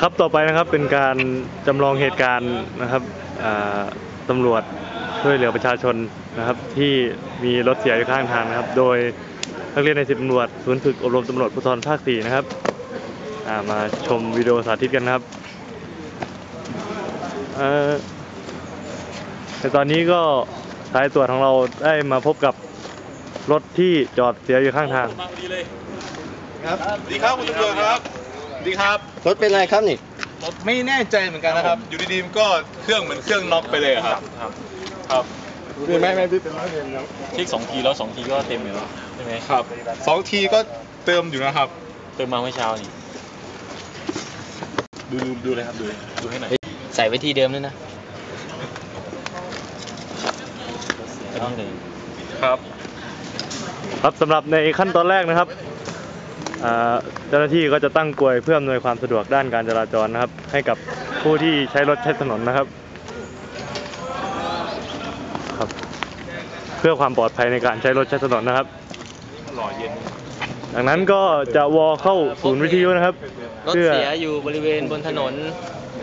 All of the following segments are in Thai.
ครับต่อไปนะครับเป็นการจำลองเหตุการณ์นะครับอ่าตำรวจช่วยเหลือประชาชนนะครับ ที่มีรถเสียอยู่ข้างทางนะครับ โดยนักเรียนในสิบตำรวจศูนย์ฝึกอบรมตำรวจภูธรภาคสี่นะครับามาชมวิดีโอสาธิตกันนะครับเอ่อในตอนนี้ก็สายตรวจของเราได้มาพบกับรถที่จอดเสียอยู่ข้างทางมาพอดีครับสวัสดีครับคุณตำรวจครับ สวัสดีครับ รถเป็นไรครับนี่ไม่แน่ใจเหมือนกันนะครับ อยู่ดีๆมันก็เครื่องเหมือนเครื่องน็อกไปเลยอะครับ ครับ ครับคือไม่ไม่พี่เป็นร้อยเวรแล้วเช็คสองทีแล้วสองทีก็เต็มอยู่แล้วใช่ไหมครับสองทีก็เติมอยู่นะครับ เติมมาเมื่อเช้านี่ ดูดูดูเลยครับดูดูให้หน่อย ใส่ไว้ที่เดิมด้วยนะอันนี้เลยครับ ครับสำหรับในขั้นตอนแรกนะครับอ่า เจ้าหน้าที่ก็จะตั้งกลวยเพื่ออำนวยความสะดวกด้านการจราจรนะครับ ให้กับผู้ที่ใช้รถใช้ถนนนะครับครับ เพื่อความปลอดภัยในการใช้รถใช้ถนนนะครับหล่อเย็นดังนั้นก็จะวอลเข้าศูนย์วิทยุนะครับรถเพื่อเสียอยู่บริเวณบนถนน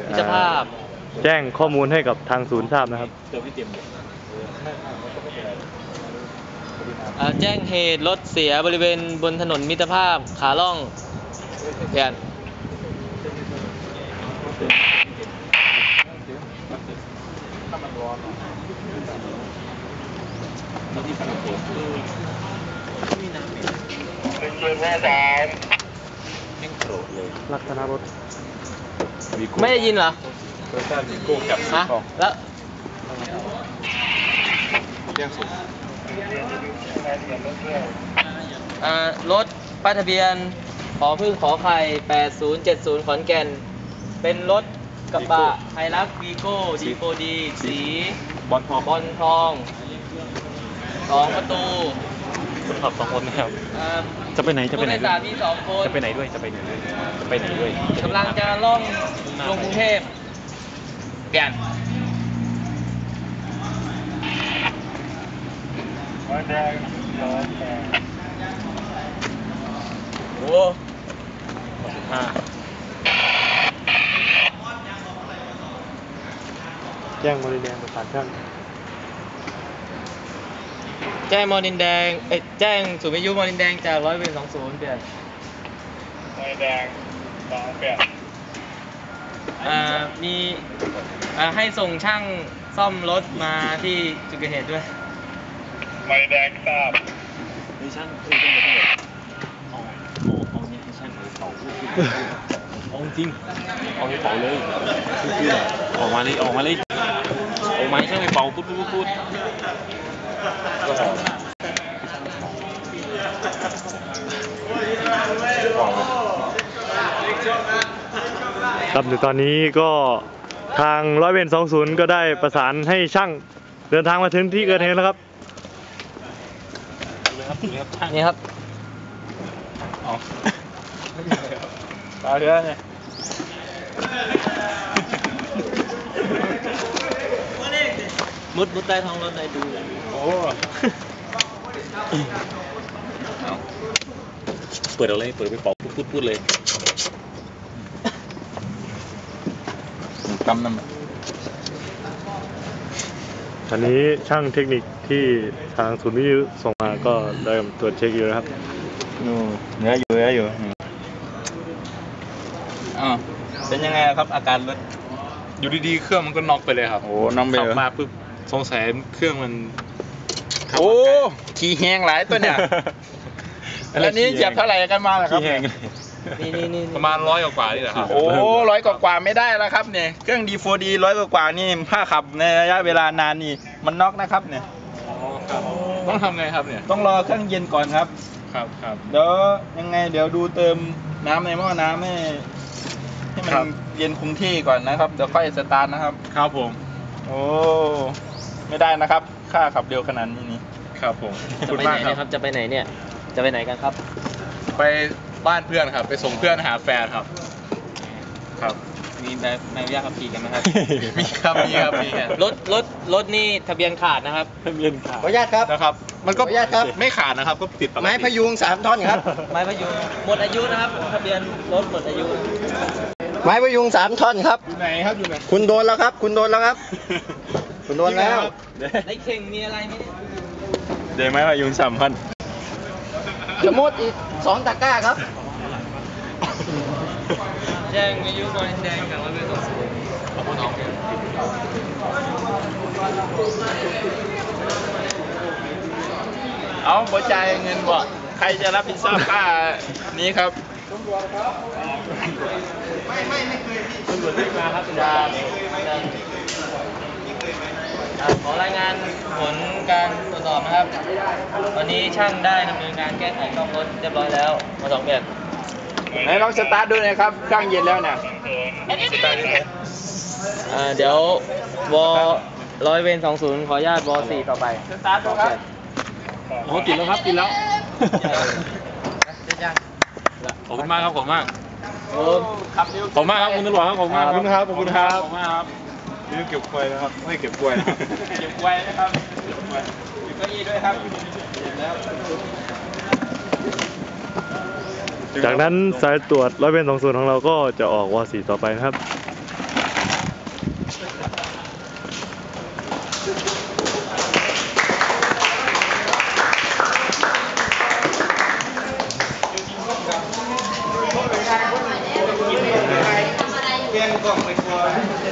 มิตรภาพ แจ้งข้อมูลให้กับทางศูนย์ทราบนะครับเติมที่เต็ม เลยอ่าแจ้งเหตุรถเสียบริเวณบนถนนมิตรภาพขาล่องเปลี่ยนนี่ที่ผมเติมคือแม่งโกรธเลยลักษณะรถวีโก้ไม่ได้ยินเหรอโตโยต้าวีโก้แคปฮะแล้ว เรียกสูง อ่ารถป้ายทะเบียนขอพึ่งขอไข่ 8070 ขอนแก่น เป็นรถกระบะไฮรักวีโก้ดีโฟดี สี บอลทองบอลทองสองประตูคนขับสองคนนะครับ อ่าจะไปไหนจะไปไหนผู้โดยสารมีสองคนจะไปไหนด้วยจะไปไหนด้วยจะไปไหนด้วยกำลังจะล่องลงกรุงเทพเปลี่ยน โอ้ห้าแจ้งบริแดงประสานช่างแจ้งมอนินแดงเอ้ยแจ้งศูนย์วิทยุมอนินแดงจากร้อยเวรสองศูนย์เปลี่ยนไฟแดงสองแปดอ่ามีอ่าให้ส่งช่างซ่อมรถมาที่จุดเกิดเหตุด้วย ไฟแดงทราบดิช่างเออต้องแบบต้องแบบเอาเอาเอาเนี่ยใช่างเอาเป่าเอาจริงเอาให้เป่าเลยพูดพูดอออกมาเลยออกมาเลยออกมาช่างไปเป่าพูดพูดพูดพูดก็พอครับในตอนนี้ก็ทางร้อยเวรสองศูนย์ก็ได้ประสานให้ช่างเดินทางมาถึงที่เกิดเหตุแล้วครับ เลยครับดูเลยครับช่างนี่ครับเอาตาเรือไงมุดมุดใต้ท้องรถได้ดูโอ้เอาเปิดเอาเลยเปิดไปเป่าพูดพูดพูดเลยกำน้ำต อนนี้ช่างเทคนิคที่ทางศูนย์วิทยุส่งมาก็เริ่มตรวจเช็คอยู่นะครับนูเนื้ออยู่เนื้ออยู่อ๋อเป็นยังไงครับ อาการรถอยู่ดีๆ เครื่องมันก็น็อกไปเลยครับโอ้น้องเบลขับมาปุ๊บสงสัยเครื่องมันขับโอ้มาไกลขี่แหงหลายตัวเนี่ยแล้วนี้เหยียบเท่าไหร่กันมาล่ะครับขี้แห้งเลย นี่นี่นี่ประมาณร้อยกว่าๆนี่แหละครับ โอ้ร้อยกว่าๆไม่ได้แล้วครับเนี่ย เครื่องดีโฟดีร้อยกว่าๆนี่ถ้าขับในระยะเวลานานนี่ มันน็อกนะครับเนี่ยอ๋อครับต้องทำไงครับเนี่ย ต้องรอเครื่องเย็นก่อนครับ ครับครับ เดี๋ยวยังไงเดี๋ยวดูเติมน้ำในหม้อน้ำให้ให้มันครับ เย็นคงที่ก่อนนะครับ เดี๋ยวค่อยสตาร์ทนะครับ ครับผม โอ้ไม่ได้นะครับ ค่าขับเร็วขนาดนี้นี่ ครับผมขอบจะคุณไปมาไหกนคเนี่ยครัรับบจะไปไหนเนี่ย จะไปไหนกันครับ ไป บ้านเพื่อนครับ ไปส่งเพื่อนหาแฟนครับ ครับ มีใบใบอนุญาตขับขี่กันไหมครับ มีครับมีครับมีครับ รถรถรถนี่ทะเบียนขาดนะครับ ทะเบียนขาดขออนุญาตครับ นะครับ มันก็ขออนุญาตครับ ไม่ขาดนะครับ ก็ติดปกติ ไม้พยุงสามท่อนครับ ไม้พยุงหมดอายุนะครับ ทะเบียนรถหมดอายุ ไม้พยุงสามท่อนครับ อยู่ไหนครับอยู่ไหนคุณโดนแล้วครับ คุณโดนแล้วครับ คุณโดนแล้ว ในเข่งมีอะไรไหมเนี่ย เดี๋ยวไหมว่ายุงสามพัน เดี๋ยวหมดอีกสองตะกร้าครับ แจ้งวิทยุบอลแดงกับร้อยเวรสองศูนย์ขอบคุณน้องเอาบ่จ่ายเงินบ่ใครจะรับผิดชอบค่านี้ครับอ่า ขอรายงานผลการตรวจสอบนะครับ วันนี้ช่างได้ดำเนินการแก้ไขซ่อมรถเรียบร้อยแล้วมาสองแบบไหนลองสตาร์ทดูหนะครับเครื่องเย็นแล้วเนี่ยสตาร์ทดูหน่อยอ่าเดี๋ยววร้อยเวรสองศูนย์ขออนุญาตวสี่ต่อไปสตาร์ทดูครับโอ้ติดแล้วครับติดแล้วขอบคุณมากครับขอบคุณมากโอ้ขับเร็วขอบคุณมากครับคุณตำรวจครับขอบคุณมากขอบคุณครับขอบคุณครับขอบคุณมากครับ นี่เก็บกล้วยนะครับไม่เก็บกล้วยนะครับเก็บไว้นะครับเก็บไว้มีเก้าอี้ด้วยครับเห็นแล้วจากนั้นสายตรวจร้อยเวรสองศูนย์ของเราก็จะออกวสีต่อไปนะครับเกียงกล่องไปทัวร์ได้อะไรว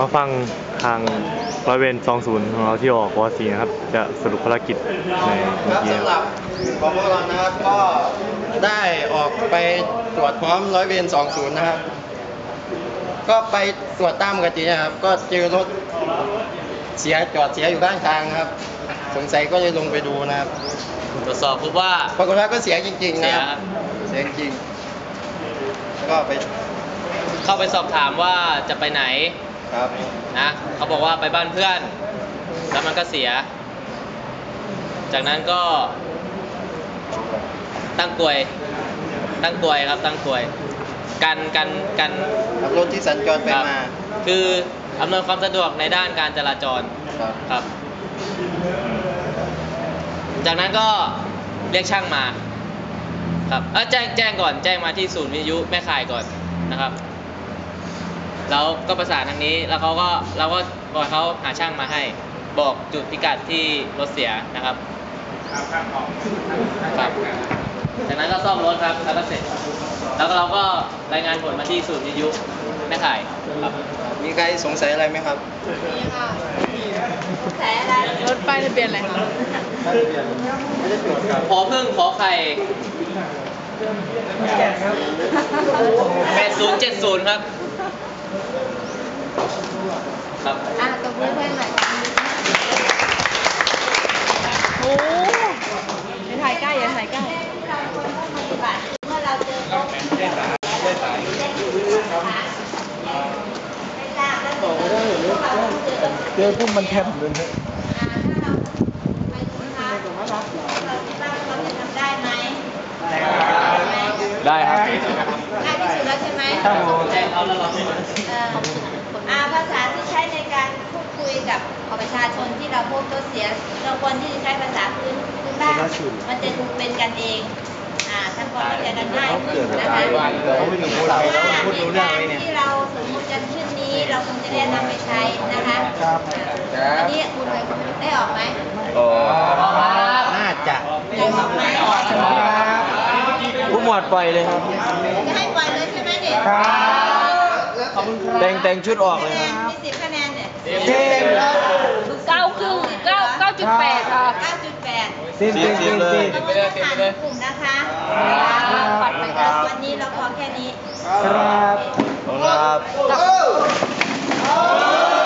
มาฟังทางร้อยเวรสองศูนย์ของเราที่ออกวสีนะครับ จะสรุปภารกิจในคเมื่อรับกี้สำหรับของพวกเรานะครับก็ได้ออกไปตรวจพร้อมร้อยเวร20นะครับ ก็ไปตรวจตามปกตินะครับ ก็เจอรถเสียจอดเสียอยู่ข้างทางนะครับ สงสัยก็เลยลงไปดูนะครับตรวจสอบพบว่าปรากฏว่าก็เสียจริงๆเสีนะยครับเสียจริงก็ไปเข้าไปสอบถามว่าจะไปไหน ครับ นะเขาบอกว่าไปบ้านเพื่อน แล้วมันก็เสีย จากนั้นก็ ตั้งกลวย ตั้งกลวยครับ ตั้งกลวย กันกันกันขับรถที่สัญจรไปครับมา คืออำนวยความสะดวกในด้านการจราจร ครับ ครับ จากนั้นก็เรียกช่างมา ครับ เออแจ้งแจ้งก่อน แจ้งมาที่ศูนย์วิทยุแม่ข่ายก่อนนะครับ แล้วก็ประสานทางนี้แล้วเขาก็เราก็บอกเขาหาช่างมาให้ บอกจุดพิกัดที่รถเสียนะครับครับจากนั้นก็ซ่อมรถครับแล้วก็เสร็จ แล้วก็เราก็รายงานผลมาที่ศูนย์วิทยุแม่ข่ายครับมีใครสงสัยอะไรไหมครับรถป้ายทะเบียนอะไรคะขอพึ่งขอไข่แปดศูนย์เจ็ดศูนย์ครับ ครับอะตบมือเพื่อนหน่อยโอ้อย่าถ่ายใกล้อย่าถ่ายใกล้เมื่อเราเจอเขาไม่ทราบแล้วพวกเราเจอกันเจอพวกมันแทบเลยอ่าถ้าเราไปดูนะคะเราคิดว่าเราจะทำได้ไหมได้ครับง่ายที่สุดแล้วใช่ไหมแจ้งเขาแล้วเราเอ่ออ่าภาษาที่ใช้ในการพูดคุยกับประชาชนที่เราพบรถเสียเราควรที่จะใช้ภาษาพื้นพื้นบ้านมันจะดูเป็นกันเองอ่าทำความเข้าใจกันง่ายขึ้นนะคะเพราะว่าเหตุการณ์ที่เราสมมติกันขึ้นนี้เราคงจะได้นำไปใช้นะคะวันนี้คุณได้ออกไหมน่าจะได้ออกไหมผู้หมวดปล่อยเลยครับจะให้ปล่อยเลยใช่ไหมเด็ก แต่งแต่งชุดออกเลยครับมีสิบคะแนนเนี่ยเท่เก้าครึ่งเก้าเก้าจุดแปดค่ะเก้าจุดแปดสิบสิบเลยเราไม่ได้ผ่านกลุ่มนะคะวันนี้เราพอแค่นี้ ครับ ครับ